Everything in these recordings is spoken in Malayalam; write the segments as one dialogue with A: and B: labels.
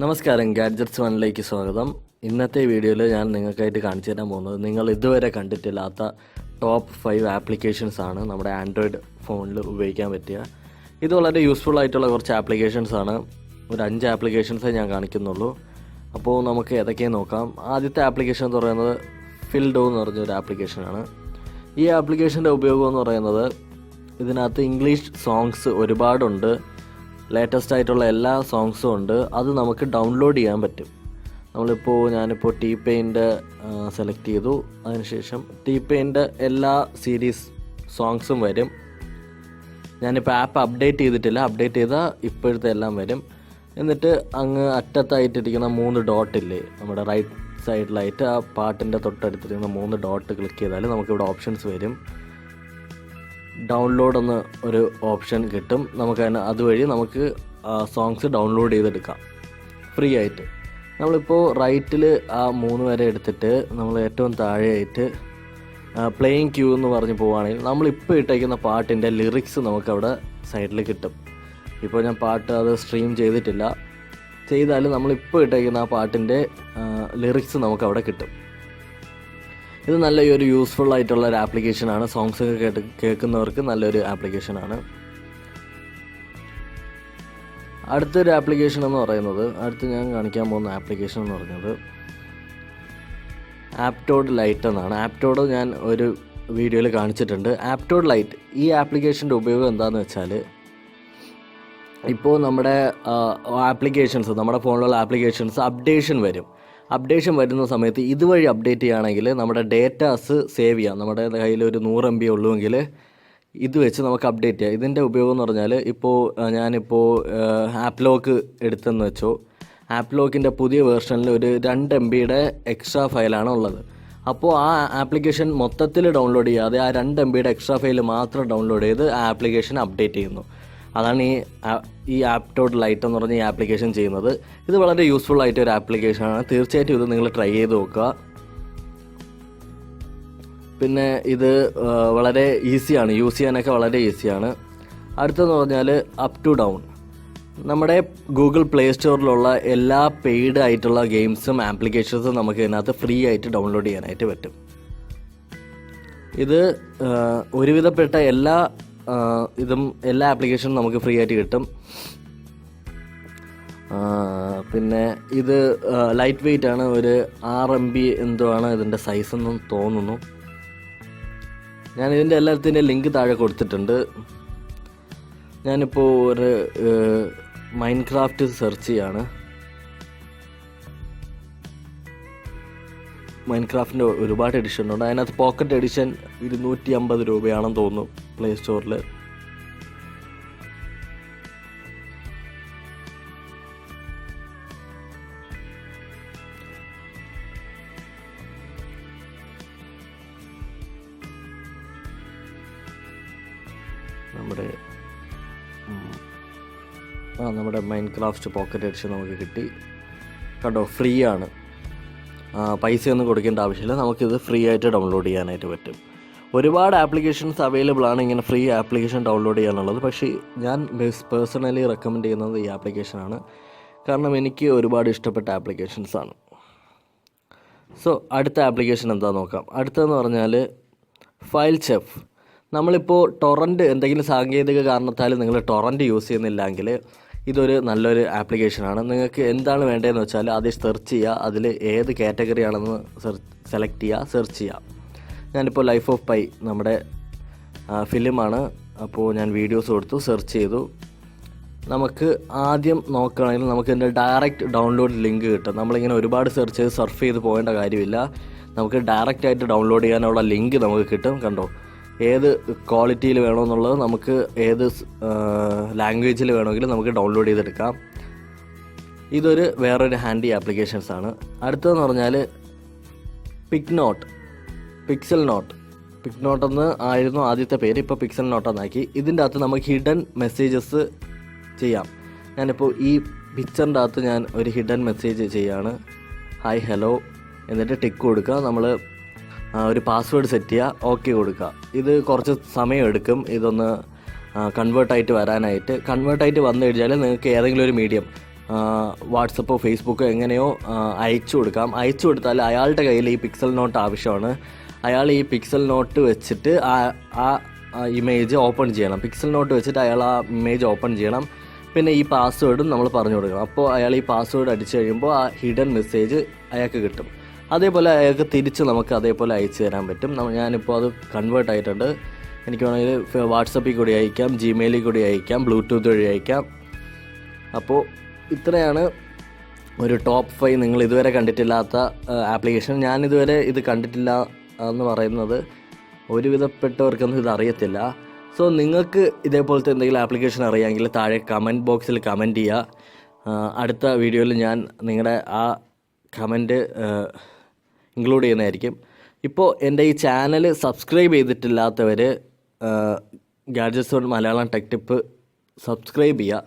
A: നമസ്കാരം ഗാഡ്ജറ്റ്സ് വണ്ണിലേക്ക് സ്വാഗതം. ഇന്നത്തെ വീഡിയോയിൽ ഞാൻ നിങ്ങൾക്കായിട്ട് കാണിച്ചു തരാൻ പോകുന്നത് നിങ്ങൾ ഇതുവരെ കണ്ടിട്ടില്ലാത്ത ടോപ്പ് ഫൈവ് ആപ്ലിക്കേഷൻസ് ആണ് നമ്മുടെ ആൻഡ്രോയിഡ് ഫോണിൽ ഉപയോഗിക്കാൻ പറ്റിയ. ഇത് വളരെ യൂസ്ഫുൾ ആയിട്ടുള്ള കുറച്ച് ആപ്ലിക്കേഷൻസ് ആണ്. ഒരു അഞ്ച് ആപ്ലിക്കേഷൻസേ ഞാൻ കാണിക്കുന്നുള്ളൂ. അപ്പോൾ നമുക്ക് ഏതൊക്കെയാണ് നോക്കാം. ആദ്യത്തെ ആപ്ലിക്കേഷൻ എന്ന് പറയുന്നത് ഫിൽഡോ എന്ന് പറഞ്ഞൊരു ആപ്ലിക്കേഷനാണ് ഈ ആപ്ലിക്കേഷന്റെ ഉപയോഗം എന്ന് പറയുന്നത് ഇതിനകത്ത് ഇംഗ്ലീഷ് സോങ്സ് ഒരുപാടുണ്ട്. ലേറ്റസ്റ്റ് ആയിട്ടുള്ള എല്ലാ സോങ്സും ഉണ്ട്. അത് നമുക്ക് ഡൗൺലോഡ് ചെയ്യാൻ പറ്റും. നമ്മളിപ്പോൾ ഞാനിപ്പോൾ ടി പെയിന്റെ സെലക്ട് ചെയ്തു. അതിനുശേഷം ടി പെയിന്റെ എല്ലാ സീരീസ് സോങ്സും വരും. ഞാനിപ്പോൾ ആപ്പ് അപ്ഡേറ്റ് ചെയ്തിട്ടില്ല. അപ്ഡേറ്റ് ചെയ്താൽ ഇപ്പോഴത്തെ എല്ലാം വരും. എന്നിട്ട് അങ്ങ് അറ്റത്തായിട്ടിരിക്കുന്ന മൂന്ന് ഡോട്ടില്ലേ നമ്മുടെ റൈറ്റ് സൈഡിലായിട്ട് ആ പാട്ടിന്റെ തൊട്ടടുത്തിരിക്കുന്ന മൂന്ന് ഡോട്ട് ക്ലിക്ക് ചെയ്താൽ നമുക്കിവിടെ ഓപ്ഷൻസ് വരും. ഡൗൺലോഡ് എന്ന ഒരു ഓപ്ഷൻ കിട്ടും. നമുക്ക് അതിന് അതുവഴി നമുക്ക് സോങ്സ് ഡൗൺലോഡ് ചെയ്തെടുക്കാം. ഫ്രീ ആയിട്ട്. നമ്മളിപ്പോൾ റൈറ്റിൽ ആ മൂന്ന് വരെ എടുത്തിട്ട് നമ്മൾ ഏറ്റവും താഴെയായിട്ട് പ്ലേയിങ് ക്യൂ എന്ന് പറഞ്ഞ് പോവുകയാണെങ്കിൽ നമ്മളിപ്പോൾ ഇട്ടേക്കുന്ന പാട്ടിന്റെ ലിറിക്സ് നമുക്കവിടെ സൈഡിൽ കിട്ടും. ഇപ്പോൾ ഞാൻ പാട്ട് അത് സ്ട്രീം ചെയ്തിട്ടില്ല. ചെയ്താലും നമ്മളിപ്പോൾ ഇട്ടേക്കുന്ന ആ പാട്ടിന്റെ ലിറിക്സ് നമുക്കവിടെ കിട്ടും. ഇത് നല്ല ഒരു യൂസ്ഫുൾ ആയിട്ടുള്ള ഒരു ആപ്ലിക്കേഷൻ ആണ്. സോങ്സ് ഒക്കെ കേട്ട് കേൾക്കുന്നവർക്ക് നല്ലൊരു ആപ്ലിക്കേഷൻ ആണ്. അടുത്തൊരു ആപ്ലിക്കേഷൻ എന്ന് പറയുന്നത് അടുത്ത് ഞാൻ കാണിക്കാൻ പോകുന്ന ആപ്ലിക്കേഷൻ എന്ന് പറയുന്നത് ആപ്റ്റോഡ് ലൈറ്റ് എന്നാണ്. ആപ്റ്റോഡ് ഞാൻ ഒരു വീഡിയോയിൽ കാണിച്ചിട്ടുണ്ട്. ആപ്റ്റോഡ് ലൈറ്റ് ഈ ആപ്ലിക്കേഷന്റെ ഉപയോഗം എന്താണെന്ന് വെച്ചാൽ ഇപ്പോൾ നമ്മുടെ ആപ്ലിക്കേഷൻസ് നമ്മുടെ ഫോണിലുള്ള ആപ്ലിക്കേഷൻസ് അപ്ഡേഷൻ വരും. അപ്ഡേഷൻ വരുന്ന സമയത്ത് ഇതുവഴി അപ്ഡേറ്റ് ചെയ്യുകയാണെങ്കിൽ നമ്മുടെ ഡേറ്റാസ് സേവ് ചെയ്യാം. നമ്മുടെ കയ്യിൽ ഒരു നൂറ് എം ബി ഉള്ളുവെങ്കിൽ ഇത് വെച്ച് നമുക്ക് അപ്ഡേറ്റ് ചെയ്യാം. ഇതിന്റെ ഉപയോഗം എന്ന് പറഞ്ഞാൽ ഇപ്പോൾ ഞാനിപ്പോൾ ആപ്പ് ലോക്ക് എടുത്തെന്ന് വെച്ചോ ആപ്പ് ലോക്കിന്റെ പുതിയ വേർഷനിൽ ഒരു രണ്ട് എം ബിയുടെ എക്സ്ട്രാ ഫയലാണ് ഉള്ളത്. അപ്പോൾ ആ ആപ്ലിക്കേഷൻ മൊത്തത്തിൽ ഡൗൺലോഡ് ചെയ്യാതെ ആ രണ്ട് എം ബിയുടെ എക്സ്ട്രാ ഫയൽ മാത്രം ഡൗൺലോഡ് ചെയ്ത് ആ ആപ്ലിക്കേഷൻ അപ്ഡേറ്റ് ചെയ്യുന്നു. അതാണ് ഈ ഈ ആപ്റ്റോഡ് ലൈറ്റ് എന്ന് പറഞ്ഞ ഈ ആപ്ലിക്കേഷൻ ചെയ്യുന്നത്. ഇത് വളരെ യൂസ്ഫുൾ ആയിട്ട് ഒരു ആപ്ലിക്കേഷനാണ് തീർച്ചയായിട്ടും ഇത് നിങ്ങൾ ട്രൈ ചെയ്ത് നോക്കുക. പിന്നെ ഇത് വളരെ ഈസിയാണ് യൂസ് ചെയ്യാനൊക്കെ വളരെ ഈസിയാണ് അടുത്തെന്ന് പറഞ്ഞാൽ അപ് ടു ഡൗൺ നമ്മുടെ ഗൂഗിൾ പ്ലേ സ്റ്റോറിലുള്ള എല്ലാ പെയ്ഡ് ആയിട്ടുള്ള ഗെയിംസും ആപ്ലിക്കേഷൻസും നമുക്ക് ഇതിനകത്ത് ഫ്രീ ആയിട്ട് ഡൗൺലോഡ് ചെയ്യാനായിട്ട് പറ്റും. ഇത് ഒരുവിധപ്പെട്ട എല്ലാ ഇതും എല്ലാ ആപ്ലിക്കേഷനും നമുക്ക് ഫ്രീ ആയിട്ട് കിട്ടും. പിന്നെ ഇത് ലൈറ്റ് വെയിറ്റ് ആണ്. ഒരു ആറ് എം ബി എന്തോ ആണ് ഇതിന്റെ സൈസ് എന്നും തോന്നുന്നു. ഞാൻ ഇതിന്റെ എല്ലാത്തിന്റെ ലിങ്ക് താഴെ കൊടുത്തിട്ടുണ്ട്. ഞാനിപ്പോൾ ഒരു മൈൻക്രാഫ്റ്റ് സെർച്ച് ചെയ്യാണ്. മൈൻക്രാഫ്റ്റിന്റെ ഒരുപാട് എഡിഷൻ ഉണ്ട്. അതിനകത്ത് പോക്കറ്റ് എഡിഷൻ ഇരുന്നൂറ്റി അമ്പത് രൂപയാണെന്ന് തോന്നുന്നു. പ്ലേ സ്റ്റോറിൽ നമ്മുടെ ആ നമ്മുടെ മൈൻക്രാഫ്റ്റ് പോക്കറ്റ് എഡിഷൻ നമുക്ക് കിട്ടി. കണ്ടോ ഫ്രീ ആണ്. പൈസയൊന്നും കൊടുക്കേണ്ട ആവശ്യമില്ല. നമുക്കിത് ഫ്രീ ആയിട്ട് ഡൗൺലോഡ് ചെയ്യാനായിട്ട് പറ്റും. ഒരുപാട് ആപ്ലിക്കേഷൻസ് അവൈലബിൾ ആണ് ഇങ്ങനെ ഫ്രീ ആപ്ലിക്കേഷൻ ഡൗൺലോഡ് ചെയ്യാനുള്ളത്. പക്ഷേ ഞാൻ പേഴ്സണലി റെക്കമെൻഡ് ചെയ്യുന്നത് ഈ ആപ്ലിക്കേഷനാണ് കാരണം എനിക്ക് ഒരുപാട് ഇഷ്ടപ്പെട്ട ആപ്ലിക്കേഷൻസാണ് സോ അടുത്ത ആപ്ലിക്കേഷൻ എന്താ നോക്കാം. അടുത്തതെന്ന് പറഞ്ഞാൽ ഫയൽ ചെഫ് നമ്മളിപ്പോൾ ടൊറന്റ് എന്തെങ്കിലും സാങ്കേതിക കാരണത്താൽ നിങ്ങൾ ടൊറന്റ് യൂസ് ചെയ്യുന്നില്ലെങ്കിൽ ഇതൊരു നല്ലൊരു ആപ്ലിക്കേഷനാണ് നിങ്ങൾക്ക് എന്താണ് വേണ്ടതെന്ന് വെച്ചാൽ അത് സെർച്ച് ചെയ്യുക. അതിൽ ഏത് കാറ്റഗറി ആണെന്ന് സെലക്ട് ചെയ്യുക സെർച്ച് ചെയ്യുക. ഞാനിപ്പോൾ ലൈഫ് ഓഫ് പൈ നമ്മുടെ ഫിലിമാണ്. അപ്പോൾ ഞാൻ വീഡിയോസ് കൊടുത്തു സെർച്ച് ചെയ്തു. നമുക്ക് ആദ്യം നോക്കുകയാണെങ്കിൽ നമുക്ക് ഇതിന്റെ ഡയറക്റ്റ് ഡൗൺലോഡ് ലിങ്ക് കിട്ടും. നമ്മളിങ്ങനെ ഒരുപാട് സെർച്ച് ചെയ്ത് സർഫ് ചെയ്ത് പോകേണ്ട കാര്യമില്ല. നമുക്ക് ഡയറക്റ്റ് ആയിട്ട് ഡൗൺലോഡ് ചെയ്യാനുള്ള ലിങ്ക് നമുക്ക് കിട്ടും കണ്ടോ? ഏത് ക്വാളിറ്റിയിൽ വേണമെന്നുള്ളത് നമുക്ക് ഏത് ലാംഗ്വേജിൽ വേണമെങ്കിലും നമുക്ക് ഡൗൺലോഡ് ചെയ്തെടുക്കാം. ഇതൊരു വേറൊരു ഹാൻഡി ആപ്ലിക്കേഷൻസ് ആണ്. അടുത്തതെന്ന് പറഞ്ഞാൽ pick note pixel note pick note എന്ന് ആയിരുന്നു ആദ്യത്തെ പേര്. ഇപ്പോൾ പിക്സൽ നോട്ട് എന്നാക്കി ഇതിന്റെ അകത്ത് നമുക്ക് ഹിഡൻ മെസ്സേജസ് ചെയ്യാം. ഞാനിപ്പോൾ ഈ പിക്ചറിന്റെ അകത്ത് ഞാൻ ഒരു ഹിഡൻ മെസ്സേജ് ചെയ്യാണ്. ഹായ് ഹലോ എന്നിട്ട് ടിക്ക് കൊടുക്കുക. നമ്മൾ ഒരു പാസ്വേഡ് സെറ്റ് ചെയ്യുക ഓക്കെ കൊടുക്കുക. ഇത് കുറച്ച് സമയം എടുക്കും. ഇതൊന്ന് കൺവേർട്ടായിട്ട് വരാനായിട്ട്. കൺവേർട്ടായിട്ട് വന്നു കഴിഞ്ഞാൽ നിങ്ങൾക്ക് ഏതെങ്കിലും ഒരു മീഡിയം വാട്സപ്പോ ഫേസ്ബുക്കോ എങ്ങനെയോ അയച്ചു കൊടുക്കാം. അയച്ചു കൊടുത്താൽ അയാളുടെ കയ്യിൽ ഈ പിക്സൽ നോട്ട് ആവശ്യമാണ്. അയാൾ ഈ പിക്സൽ നോട്ട് വെച്ചിട്ട് ആ ആ ഇമേജ് ഓപ്പൺ ചെയ്യണം. പിക്സൽ നോട്ട് വെച്ചിട്ട് അയാൾ ആ ഇമേജ് ഓപ്പൺ ചെയ്യണം. പിന്നെ ഈ പാസ്വേഡും നമ്മൾ പറഞ്ഞു കൊടുക്കണം. അപ്പോൾ അയാൾ ഈ പാസ്വേഡ് അടിച്ചു കഴിയുമ്പോൾ ആ ഹിഡൻ മെസ്സേജ് അയാൾക്ക് കിട്ടും. അതേപോലെ അയാൾക്ക് തിരിച്ച് നമുക്ക് അതേപോലെ അയച്ചു തരാൻ പറ്റും. ഞാനിപ്പോൾ അത് കൺവേർട്ട് ആയിട്ടുണ്ട്. എനിക്ക് വേണമെങ്കിൽ വാട്സപ്പിൽ കൂടി അയക്കാം ജിമെയിലിൽ കൂടി അയക്കാം ബ്ലൂടൂത്ത് വഴി അയക്കാം. അപ്പോൾ ഇത്രയാണ് ഒരു ടോപ്പ് ഫൈവ് നിങ്ങൾ ഇതുവരെ കണ്ടിട്ടില്ലാത്ത ആപ്ലിക്കേഷൻ ഞാനിതുവരെ ഇത് കണ്ടിട്ടില്ല എന്ന് പറയുന്നത് ഒരുവിധപ്പെട്ടവർക്കൊന്നും ഇത് അറിയത്തില്ല. സോ നിങ്ങൾക്ക് ഇതേപോലത്തെ എന്തെങ്കിലും ആപ്ലിക്കേഷൻ അറിയാമെങ്കിൽ താഴെ കമന്റ് ബോക്സിൽ കമന്റ് ചെയ്യുക. അടുത്ത വീഡിയോയിൽ ഞാൻ നിങ്ങളുടെ ആ കമന്റ് ഇൻക്ലൂഡ് ചെയ്യുന്നതായിരിക്കും. ഇപ്പോൾ എന്റെ ഈ channel subscribe ചെയ്തിട്ടില്ലാത്തവർ gadgets Malayalam tech tip subscribe ചെയ്യുക.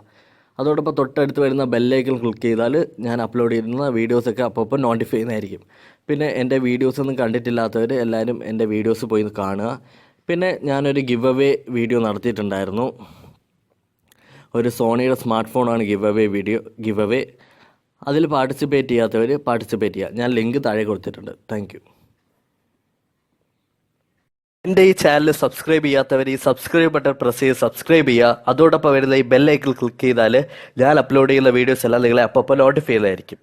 A: അതോടൊപ്പം തൊട്ടടുത്ത് വരുന്ന ബെല്ലൈക്കൺ ക്ലിക്ക് ചെയ്താൽ ഞാൻ അപ്ലോഡ് ചെയ്യുന്ന വീഡിയോസൊക്കെ അപ്പോൾ നോട്ടിഫൈ ചെയ്യുന്നതായിരിക്കും. പിന്നെ എന്റെ വീഡിയോസ് ഒന്നും കണ്ടിട്ടില്ലാത്തവർ എല്ലാവരും എന്റെ വീഡിയോസ് പോയി കാണുക. പിന്നെ ഞാനൊരു ഗിവ് അവേ വീഡിയോ നടത്തിയിട്ടുണ്ടായിരുന്നു. ഒരു സോണിയുടെ സ്മാർട്ട് ഫോണാണ് give away video give away അതിൽ പാർട്ടിസിപ്പേറ്റ് ചെയ്യാത്തവർ പാർട്ടിസിപ്പേറ്റ് ചെയ്യുക. ഞാൻ ലിങ്ക് താഴെ കൊടുത്തിട്ടുണ്ട്. താങ്ക് യു എന്റെ ഈ ചാനൽ സബ്സ്ക്രൈബ് ചെയ്യാത്തവർ ഈ സബ്സ്ക്രൈബ് ബട്ടൺ പ്രസ് ചെയ്ത് സബ്സ്ക്രൈബ് ചെയ്യുക. അതോടൊപ്പം വരുന്ന ഈ ബെല്ലൈക്കിൽ ക്ലിക്ക് ചെയ്താൽ ഞാൻ അപ്ലോഡ് ചെയ്യുന്ന വീഡിയോസ് എല്ലാം നിങ്ങളെ അപ്പോൾ നോട്ടിഫൈ ചെയ്തായിരിക്കും